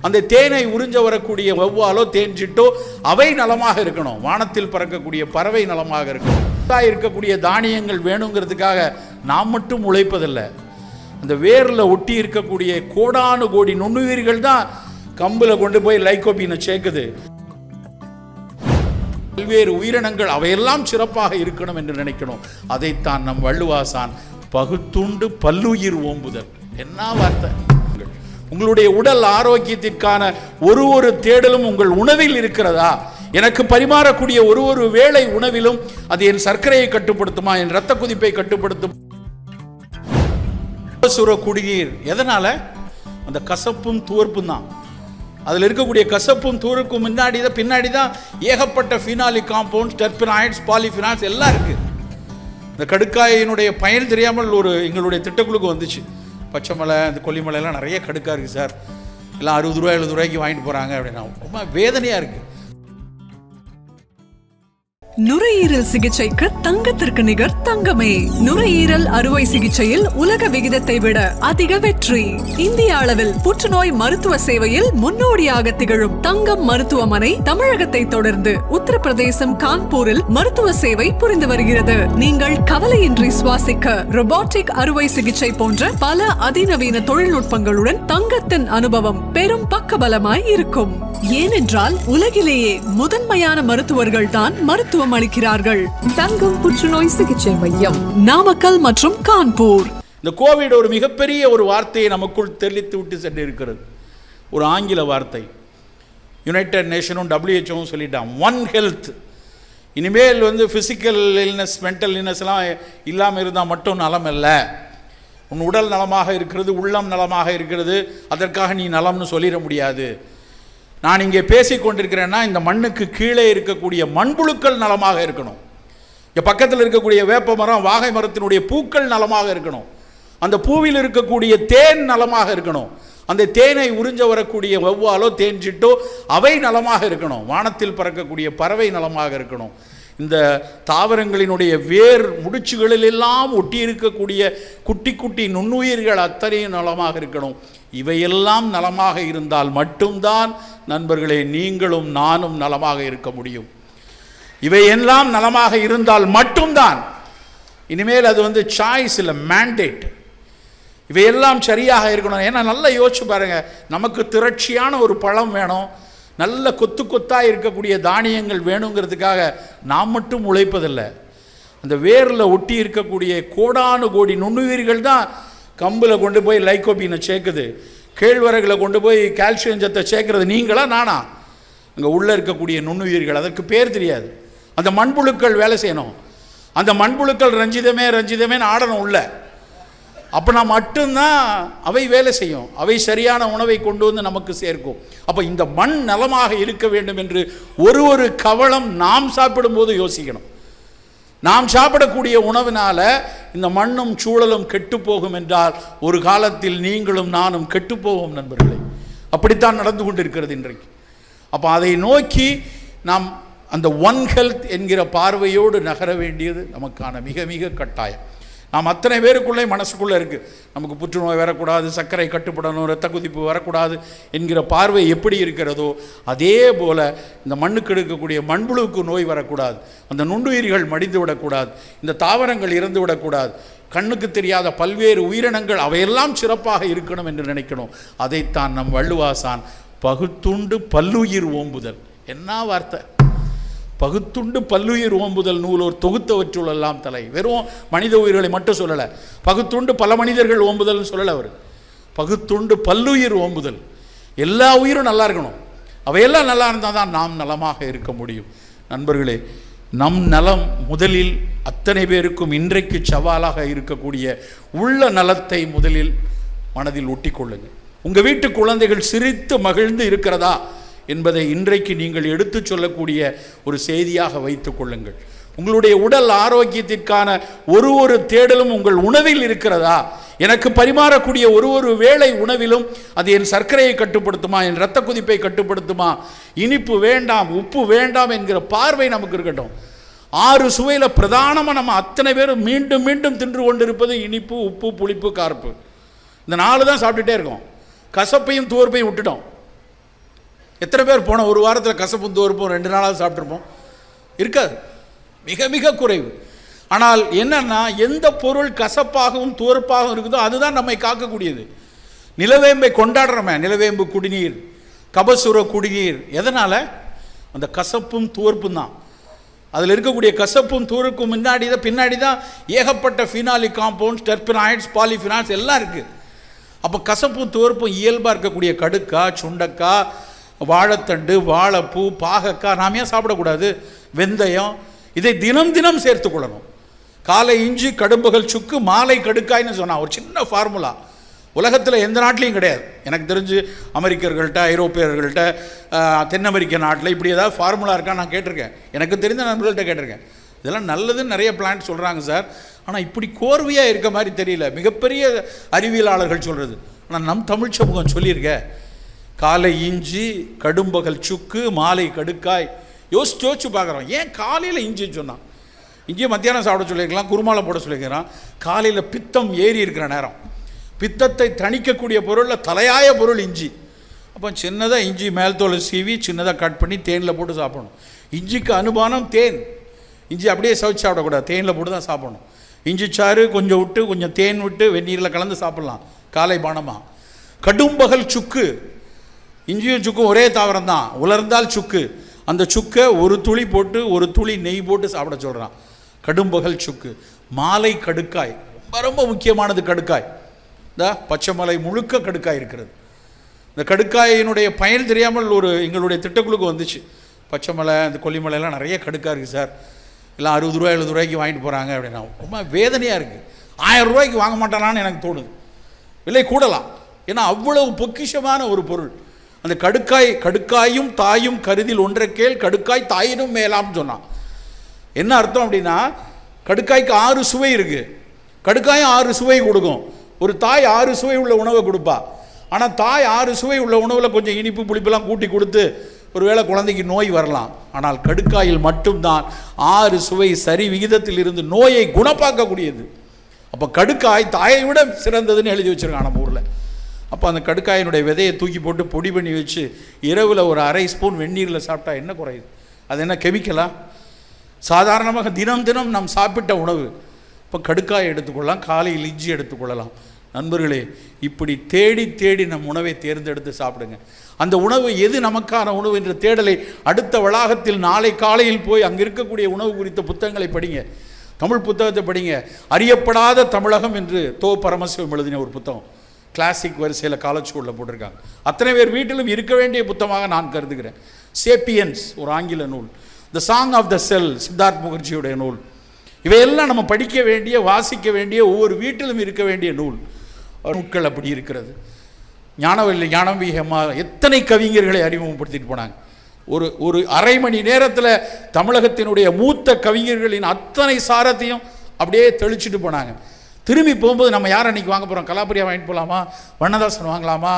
அந்த தேனை உறிஞ்ச வரக்கூடிய வௌவாலோ தேன்சிட்டோ அவை நலமாக இருக்கணும். வானத்தில் பறக்கக்கூடிய பறவை நலமாக இருக்கணும். இருக்கக்கூடிய தானியங்கள் வேணுங்கிறதுக்காக நாம் மட்டும் உழைப்பதில்லை. அந்த வேரில் ஒட்டி இருக்கக்கூடிய கோடானு கோடி நுண்ணுயிர்கள் தான் கம்பில் கொண்டு போய் லைகோபீனை சேர்க்குது. பல்வேறு உயிரினங்கள் அவையெல்லாம் சிறப்பாக இருக்கணும் என்று நினைக்கணும். அதைத்தான் நம் வள்ளுவாசான் பகுத்துண்டு பல்லுயிர் ஓம்புதல். என்ன வார்த்தை? உங்களுடைய உடல் ஆரோக்கியத்திற்கான ஒரு ஒரு தேடலும் உங்கள் உணவில் இருக்கிறதா? எனக்கு பரிமாறக்கூடிய ஒரு ஒரு வேளை உணவிலும் அது என் சர்க்கரையை கட்டுப்படுத்துமா? என் இரத்த குதிப்பை கட்டுப்படுத்தும்? சுர குடிநீர் எதனால? அந்த கசப்பும் துவர்ப்பும் தான். அதில் இருக்கக்கூடிய கசப்பும் தூருக்கும் முன்னாடி தான் பின்னாடி தான் ஏகப்பட்ட ஃபினாலிக் காம்பவுண்ட்ஸ் டெர்பினாய்ட்ஸ் பாலிஃபினாய்ட்ஸ் எல்லாம் இருக்குது இந்த கடுக்காயினுடைய பயன் தெரியாமல் ஒரு எங்களுடைய திட்டக்குழுக்கு வந்துச்சு. பச்சை மலை இந்த கொல்லிமலை எல்லாம் நிறைய கடுக்காக இருக்குது சார். எல்லாம் அறுபது ரூபாய் எழுபது ரூபாய்க்கு வாங்கிட்டு போகிறாங்க அப்படின்னா ரொம்ப வேதனையாக இருக்குது நுரையீரல் சிகிச்சைக்கு தங்கத்திற்கு நிகர் தங்கமே. நுரையீரல் அறுவை சிகிச்சையில் உலக விகிதத்தை விட அதிக வெற்றி. இந்திய அளவில் புற்றுநோய் மருத்துவ சேவையில் முன்னோடியாக திகழும் தங்கம் மருத்துவமனை தமிழகத்தை தொடர்ந்து உத்தரப்பிரதேசம் கான்பூரில் மருத்துவ சேவை புரிந்து வருகிறது. நீங்கள் கவலையின்றி சுவாசிக்க ரொபாட்டிக் அறுவை சிகிச்சை போன்ற பல அதிநவீன தொழில்நுட்பங்களுடன் தங்கத்தின் அனுபவம் பெரும் பக்கபலமாய் இருக்கும். ஏனென்றால் உலகிலேயே முதன்மையான மருத்துவர்கள் தான் மருத்துவம் அளிக்கிறார்கள். தங்கம் புற்றுநோய் சிகிச்சை மையம் நாமக்கல் மற்றும் கான்பூர். இந்த கோவிட் ஒரு மிகப்பெரிய ஒரு வார்த்தையை நமக்குள் தெளித்து விட்டு சென்று இருக்கிறது ஒரு ஆங்கில வார்த்தை. யுனைடெட் நேஷனும் டபிள்யூஹெச்ஓவும் சொல்லிட்டான் ஒன் ஹெல்த் இனிமேல் வந்து ஃபிசிக்கல் இல்னஸ் மென்டல் இல்னஸ்லாம் இல்லாமல் இருந்தால் மட்டும் நலம் அல்ல. உன் உடல் நலமாக இருக்கிறது உள்ளம் நலமாக இருக்கிறது. அதற்காக நீ நலம்னு சொல்லிட முடியாது. நான் இங்கே பேசிக் கொண்டிருக்கிறேன்னா இந்த மண்ணுக்கு கீழே இருக்கக்கூடிய மண்புழுக்கள் நலமாக இருக்கணும். இங்கே பக்கத்தில் இருக்கக்கூடிய வேப்ப மரம் வாகை மரத்தினுடைய பூக்கள் நலமாக இருக்கணும். அந்த பூவில் இருக்கக்கூடிய தேன் நலமாக இருக்கணும். அந்த தேனை உறிஞ்ச வரக்கூடிய வௌவாலோ தேன்சிட்டோ அவை நலமாக இருக்கணும். வானத்தில் பறக்கக்கூடிய பறவை நலமாக இருக்கணும். இந்த தாவரங்களினுடைய வேர் முடிச்சுகளிலெல்லாம் ஒட்டி இருக்கக்கூடிய குட்டி குட்டி நுண்ணுயிர்கள் அத்தனையும் நலமாக இருக்கணும். இவையெல்லாம் நலமாக இருந்தால் மட்டும்தான் நண்பர்களே நீங்களும் நானும் நலமாக இருக்க முடியும். இவையெல்லாம் நலமாக இருந்தால் மட்டும்தான். இனிமேல் அது வந்து சாய்ஸ் இல்லை மேண்டேட் இவையெல்லாம் சரியாக இருக்கணும். ஏன்னா நல்லா யோசிச்சு பாருங்கள் நமக்கு திரட்சியான ஒரு பழம் வேணும். நல்ல கொத்து கொத்தாக இருக்கக்கூடிய தானியங்கள் வேணுங்கிறதுக்காக நாம் மட்டும் உழைப்பதில்லை. அந்த வேரில் ஒட்டி இருக்கக்கூடிய கோடானு கோடி நுண்ணுயிர்கள் தான் கம்பில் கொண்டு போய் லைக்கோபீனை சேர்க்குது. கேழ்வரகில் கொண்டு போய் கால்சியம் சத்தை சேர்க்குறது நீங்களா நானா? அங்கே உள்ளே இருக்கக்கூடிய நுண்ணுயிர்கள் அதற்கு பேர் தெரியாது. அந்த மண்புழுக்கள் வேலை செய்யணும். அந்த மண்புழுக்கள் ரஞ்சிதமே ரஞ்சிதமேன்னு ஆடணும் உள்ள. அப்போனா மட்டும்தான் அவை வேலை செய்யும். அவை சரியான உணவை கொண்டு வந்து நமக்கு சேர்க்கும். அப்போ இந்த மண் நலமாக இருக்க வேண்டும் என்று ஒரு ஒரு கவளம் நாம் சாப்பிடும்போது யோசிக்கணும். நாம் சாப்பிடக்கூடிய உணவினால இந்த மண்ணும் சூழலும் கெட்டு போகும் என்றால் ஒரு காலத்தில் நீங்களும் நானும் கெட்டு போவோம் நண்பர்களே. அப்படித்தான் நடந்து கொண்டிருக்கிறது இன்றைக்கு. அப்போ அதை நோக்கி நாம் அந்த ஒன் ஹெல்த் என்கிற பார்வையோடு நகர வேண்டியது நமக்கான மிக மிக கட்டாயம். நாம் அத்தனை பேருக்குள்ளே மனசுக்குள்ளே இருக்குது நமக்கு புற்றுநோய் வரக்கூடாது சர்க்கரை கட்டுப்படணும் இரத்த குதிப்பு வரக்கூடாது என்கிற பார்வை எப்படி இருக்கிறதோ அதே போல் இந்த மண்ணுக்கு எடுக்கக்கூடிய மண்புழுவுக்கு நோய் வரக்கூடாது. அந்த நுண்ணுயிர்கள் மடிந்து விடக்கூடாது. இந்த தாவரங்கள் இறந்து விடக்கூடாது. கண்ணுக்கு தெரியாத பல்வேறு உயிரினங்கள் அவையெல்லாம் சிறப்பாக இருக்கணும் என்று நினைக்கணும். அதைத்தான் நம் வள்ளுவாசான் பகுத்துண்டு பல்லுயிர் ஓம்புதல். என்ன வார்த்தை? பகுத்துண்டு பல்லுயிர் ஓம்புதல் நூலோர் தொகுத்தவற்றுள் எல்லாம் தலை. வெறும் மனித உயிர்களை மட்டும் சொல்லலை. பகுத்துண்டு பல மனிதர்கள் ஓம்புதல்னு சொல்லலை அவர். பகுத்துண்டு பல்லுயிர் ஓம்புதல் எல்லா உயிரும் நல்லா இருக்கணும். அவையெல்லாம் நல்லா இருந்தால் தான் நாம் நலமாக இருக்க முடியும். நண்பர்களே நம் நலம் முதலில் அத்தனை பேருக்கும் இன்றைக்கு சவாலாக இருக்கக்கூடிய உள்ள நலத்தை முதலில் மனதில் ஒட்டிக்கொள்ளுங்கள் உங்கள் வீட்டு குழந்தைகள் சிரித்து மகிழ்ந்து இருக்கிறதா? என்பதை இன்றைக்கு நீங்கள் எடுத்துச் சொல்லக்கூடிய ஒரு செய்தியாக வைத்துக் கொள்ளுங்கள். உங்களுடைய உடல் ஆரோக்கியத்திற்கான ஒரு ஒரு தேடலும் உங்கள் உணவில் இருக்கிறதா? எனக்கு பரிமாறக்கூடிய ஒரு ஒரு வேளை உணவிலும் அது என் சர்க்கரையை கட்டுப்படுத்துமா? என் இரத்த குதிப்பை கட்டுப்படுத்துமா? இனிப்பு வேண்டாம் உப்பு வேண்டாம் என்கிற பார்வை நமக்கு இருக்கட்டும். ஆறு சுவையில் பிரதானமாக நம்ம அத்தனை பேரும் மீண்டும் மீண்டும் தின்று கொண்டிருப்பது இனிப்பு உப்பு புளிப்பு கார்ப்பு. இந்த நாலு தான் சாப்பிட்டுட்டே இருக்கோம். கசப்பையும் துவர்ப்பையும் விட்டுட்டோம். எத்தனை பேர் போன ஒரு வாரத்தில் கசப்பும் தோறுப்பும் ரெண்டு நாளாக சாப்பிட்ருப்போம் இருக்காது. மிக மிக குறைவு. ஆனால் என்னன்னா எந்த பொருள் கசப்பாகவும் துவர்ப்பாகவும் இருக்குதோ அதுதான் நம்மை காக்கக்கூடியது. நிலவேம்பை கொண்டாடுறோமே நிலவேம்பு குடிநீர் கபசுர குடிநீர். எதனால்? அந்த கசப்பும் துவர்ப்பும் தான். அதில் இருக்கக்கூடிய கசப்பும் தூருக்கும் முன்னாடி தான் பின்னாடி தான் ஏகப்பட்ட ஃபினாலிக் காம்பவுண்ட்ஸ் டெர்பினாய்ட்ஸ் பாலிஃபினால்ஸ் எல்லாம் இருக்குது அப்போ கசப்பும் துவர்ப்பும் இயல்பாக இருக்கக்கூடிய கடுக்காய் சுண்டக்காய் வாழைத்தண்டு வாழைப்பூ பாகக்காய் நாம் ஏன் சாப்பிடக்கூடாது? வெந்தயம். இதை தினம் தினம் சேர்த்து கொள்ளணும். காலை இஞ்சி கடும்புகள் சுக்கு மாலை கடுக்காய்னு சொன்னான் ஒரு சின்ன ஃபார்முலா உலகத்தில் எந்த நாட்டிலையும் கிடையாது. எனக்கு தெரிஞ்சு அமெரிக்கர்கள்ட்ட ஐரோப்பியர்கள்ட்ட தென் அமெரிக்க நாட்டில் இப்படி ஏதாவது ஃபார்முலா இருக்கா நான் கேட்டிருக்கேன். எனக்கு தெரிந்த நண்பர்கள்ட்ட கேட்டிருக்கேன். இதெல்லாம் நல்லதுன்னு நிறைய பிளான்ட் சொல்கிறாங்க சார். ஆனால் இப்படி கோர்வையாக இருக்க மாதிரி தெரியல. மிகப்பெரிய அறிவியலாளர்கள் சொல்கிறது ஆனால் நம் தமிழ் சமூகம் சொல்லியிருக்கேன் காலை இஞ்சி கடும்பகல் சுக்கு மாலை கடுக்காய். யோசிச்சு யோசிச்சு பார்க்குறோம் ஏன் காலையில் இஞ்சின்னு சொன்னான்? இங்கேயே மத்தியானம் சாப்பிட சொல்லியிருக்கலாம் குருமாலை போட சொல்லியிருக்கிறான். காலையில் பித்தம் ஏறி இருக்கிற நேரம். பித்தத்தை தணிக்கக்கூடிய பொருளில் தலையாய பொருள் இஞ்சி. அப்போ சின்னதாக இஞ்சி மேல் தோலை சீவி சின்னதாக கட் பண்ணி தேனில் போட்டு சாப்பிடணும். இஞ்சிக்கு அனுமானம் தேன். இஞ்சி அப்படியே சவைச்சு சாப்பிடக்கூடாது தேனில் போட்டு தான் சாப்பிடணும். இஞ்சி சாறு கொஞ்சம் விட்டு கொஞ்சம் தேன் விட்டு வெந்நீரில் கலந்து சாப்பிட்லாம் காலை பானமாக கடும்பகல் சுக்கு. இஞ்சியும் சுக்கும் ஒரே தாவரம் தான் உலர்ந்தால் சுக்கு. அந்த சுக்கை ஒரு துளி போட்டு ஒரு துளி நெய் போட்டு சாப்பிட சொல்கிறான் கடும்பகல் சுக்கு. மாலை கடுக்காய். ரொம்ப ரொம்ப முக்கியமானது கடுக்காய். இந்த பச்சைமலை முழுக்க கடுக்காய் இருக்கிறது. இந்த கடுக்காயினுடைய பயன் தெரியாமல் ஒரு எங்களுடைய திட்டக்குழுக்கு வந்துச்சு. பச்சைமலை இந்த கொல்லிமலையெல்லாம் நிறைய கடுக்காய் இருக்குது சார். எல்லாம் அறுபது ரூபா எழுபது ரூபாய்க்கு வாங்கிட்டு போகிறாங்க அப்படின்னா ரொம்ப வேதனையாக இருக்குது ஆயிரம் ரூபாய்க்கு வாங்க மாட்டானான்னு எனக்கு தோணுது. விலை கூடலாம். ஏன்னா அவ்வளவு பொக்கிஷமான ஒரு பொருள். அந்த கடுக்காய் கடுக்காயும் தாயும் கருதில் ஒன்றை கேள் கடுக்காய் தாயினும் மேலாம்னு சொன்னான். என்ன அர்த்தம் அப்படின்னா கடுக்காய்க்கு ஆறு சுவை இருக்குது கடுக்காயும் ஆறு சுவை கொடுக்கும். ஒரு தாய் ஆறு சுவை உள்ள உணவை கொடுப்பா. ஆனால் தாய் ஆறு சுவை உள்ள உணவில் கொஞ்சம் இனிப்பு புளிப்பெல்லாம் கூட்டி கொடுத்து ஒருவேளை குழந்தைக்கு நோய் வரலாம். ஆனால் கடுக்காயில் மட்டும்தான் ஆறு சுவை சரி விகிதத்தில் இருந்து நோயை குணப்பாக்கக்கூடியது. அப்போ கடுக்காய் தாயை விட சிறந்ததுன்னு எழுதி வச்சுருக்கான் நம்ம ஊரில். அப்போ அந்த கடுக்காயினுடைய விதையை தூக்கி போட்டு பொடி பண்ணி வச்சு இரவில் ஒரு அரை ஸ்பூன் வெந்நீரில் சாப்பிட்டா என்ன குறையுது? அது என்ன கெமிக்கலா? சாதாரணமாக தினம் தினம் நாம் சாப்பிட்ட உணவு. இப்போ கடுக்காய் எடுத்துக்கொள்ளலாம் காலையில் இஞ்சி எடுத்துக்கொள்ளலாம். நண்பர்களே இப்படி தேடி தேடி நம் உணவை தேர்ந்தெடுத்து சாப்பிடுங்க. அந்த உணவு எது நமக்கான உணவு என்ற தேடலை அடுத்த வளாகத்தில் நாளை காலையில் போய் அங்கே இருக்கக்கூடிய உணவு குறித்த புத்தகங்களை படிங்க. தமிழ் புத்தகத்தை படிங்க. அறியப்படாத தமிழகம் என்று தோ. பரமசிவம் எழுதின ஒரு புத்தகம். கிளாசிக் வரிசையில் காலேஜ் ஸ்கூலில் போட்டிருக்காங்க. அத்தனை பேர் வீட்டிலும் இருக்க வேண்டிய புத்தகமாக நான் கருதுகிறேன். சேப்பியன்ஸ் ஒரு ஆங்கில நூல். The song of the cell Siddhartha முகர்ஜியுடைய நூல். இவையெல்லாம் நம்ம படிக்க வேண்டிய வாசிக்க வேண்டிய ஒவ்வொரு வீட்டிலும் இருக்க வேண்டிய நூல். நூட்கள் அப்படி இருக்கிறது. ஞானவல்லி ஞானவீகமா எத்தனை கவிஞர்களை அறிமுகப்படுத்திட்டு போனாங்க. ஒரு ஒரு அரை மணி நேரத்தில் தமிழகத்தினுடைய மூத்த கவிஞர்களின் அத்தனை சாரத்தையும் அப்படியே தெளிச்சிட்டு போனாங்க. திரும்பி போகும்போது நம்ம யார் அன்னைக்கு வாங்க போகிறோம் கலாபரியா வாங்கிட்டு போகலாமா வண்ணதாசன் வாங்கலாமா?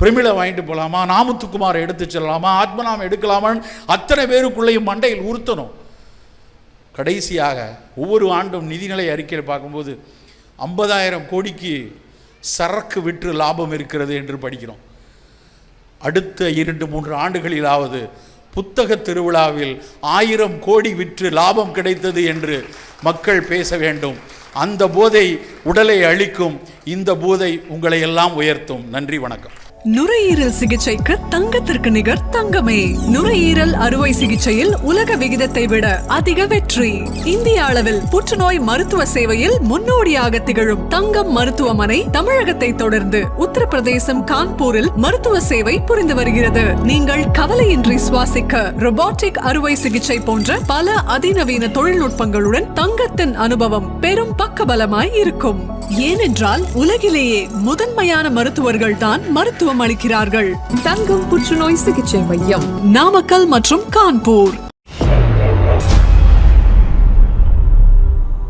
பிரமிளை வாங்கிட்டு போகலாமா நாமத்துக்குமாரை எடுத்து செல்லலாமா? ஆத்மநாமம் எடுக்கலாமான்னு அத்தனை பேருக்குள்ளேயும் மண்டையில் உறுத்தணும். கடைசியாக ஒவ்வொரு ஆண்டும் நிதிநிலை அறிக்கையில் பார்க்கும்போது ஐம்பதாயிரம் கோடிக்கு சரக்கு விற்று லாபம் இருக்கிறது என்று படிக்கிறோம். அடுத்த இரண்டு மூன்று ஆண்டுகளிலாவது புத்தக திருவிழாவில் ஆயிரம் கோடி விற்று லாபம் கிடைத்தது என்று மக்கள் பேச வேண்டும். அந்த போதை உடலை அழிக்கும். இந்த போதை உங்களை எல்லாம் உயர்த்தும். நன்றி வணக்கம். நுரையீரல் சிகிச்சைக்கு தங்கத்திற்கு நிகர் தங்கமே. நுரையீரல் அறுவை சிகிச்சையில் உலக விகிதத்தை விட அதிக வெற்றி. இந்திய அளவில் புற்றுநோய் மருத்துவ சேவையில் முன்னோடியாக திகழும் தங்கம் மருத்துவமனை தமிழகத்தை தொடர்ந்து உத்தரப்பிரதேசம் கான்பூரில் மருத்துவ சேவை புரிந்து வருகிறது. நீங்கள் கவலையின்றி சுவாசிக்க ரொபாட்டிக் அறுவை சிகிச்சை போன்ற பல அதிநவீன தொழில்நுட்பங்களுடன் தங்கத்தின் அனுபவம் பெரும் பக்கபலமாய் இருக்கும். ஏனென்றால் உலகிலேயே முதன்மையான மருத்துவர்கள் தான் மருத்துவ மருத்துவம் அளிக்கிறார்கள். தங்கம் புற்றுநோய் சிகிச்சை மையம் நாமக்கல் மற்றும் கான்பூர்.